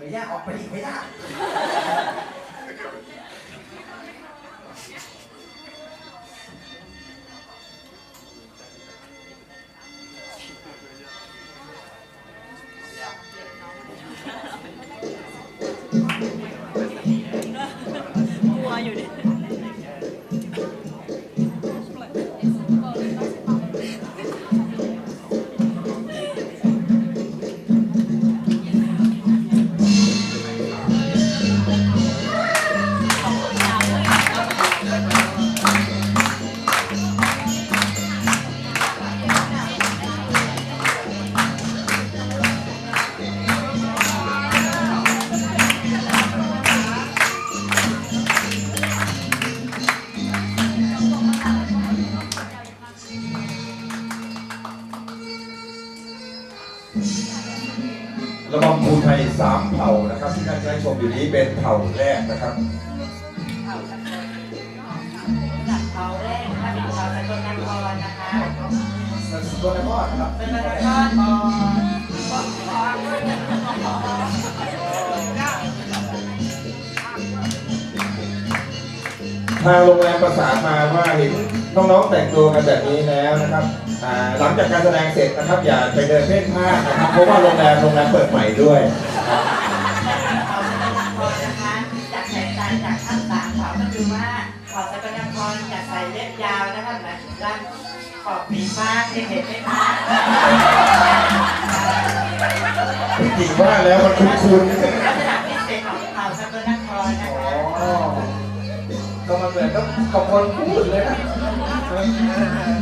ไม่ยากออกไปอีกไม่ได้ก ระบำภูไทยสามเผ่านะครับที่ท่านได้ชมอยู่นี้เป็นเผ่าแรกนะครับจากเขาแรกถ้าเป็นชาวสกลนครนะคะสกลนครนครับเป็นนครบอลทางโรงแรมประสานมาว่าเห็น น้องๆแต่งตัวกันแบบนี้แล้วนะครับอ่าหลังจากการแสดงเสร็จนะครับ อย่าไปเดินเพ่นพ่านนะครับเพราะว่าโรงแรมโรงแรมเปิดใหม่ด้วยเขาสกลนครนะคะจากแตกต่างจากทั้งสามเขาก็คือว่าเขาสกลนครจะใส่เล็บยาวนะคะแบบด้านขอบปีฟ้าเห็นไหมคะจริงว่าแล้วมันคุ้นลักษณะพิเศษของเขาสกลนครนะคะอ๋อก็มาเหมือนกับกับคนพูดเลยนะ はい。